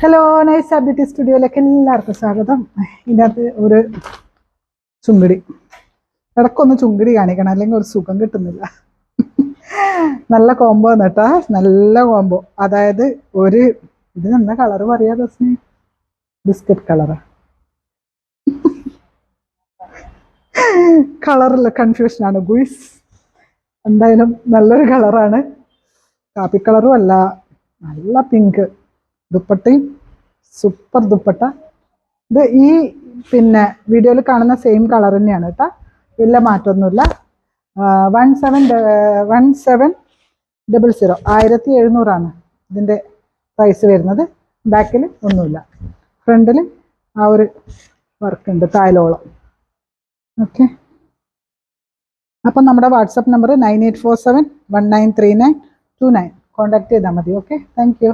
Hello nice beauty സ്റ്റുഡിയോയിലേക്ക് എല്ലാവർക്കും സ്വാഗതം. ഇതിനകത്ത് ഒരു ചുങ്കിടി. ഇടക്കൊന്ന് ചുങ്കിടി കാണിക്കണം അല്ലെങ്കിൽ ഒരു സുഖം കിട്ടുന്നില്ല. നല്ല കോംബോ എന്നിട്ടാ നല്ല കോംബോ അതായത് ഒരു ഇത് എന്താ കളർ പറയാ ദസ്നി? ബിസ്ക്കറ്റ് കളറാ കളറില്ല കൺഫ്യൂഷനാണ് ഗുയിസ് എന്തായാലും നല്ലൊരു കളറാണ് കാപ്പി കളറും അല്ല. നല്ല പിങ്ക് ദുപ്പട്ടയും സൂപ്പർ ദുപ്പട്ട. ഇത് ഈ പിന്നെ വീഡിയോയിൽ കാണുന്ന സെയിം കളർ തന്നെയാണ് കേട്ടോ വലിയ മാറ്റമൊന്നുമില്ല one seven one seven double zero ആയിരത്തി എഴുന്നൂറാണ് ഇതിന്റെ പ്രൈസ് വരുന്നത്. ബാക്കിൽ ഒന്നുമില്ല. ഫ്രണ്ടിൽ ആ ഒരു വർക്ക് ഉണ്ട് തായലോളം. ഓക്കെ അപ്പം നമ്മുടെ WhatsApp number nine eight four seven one nine three nine two nine contact ചെയ്താൽ മതി ഓക്കെ താങ്ക് യു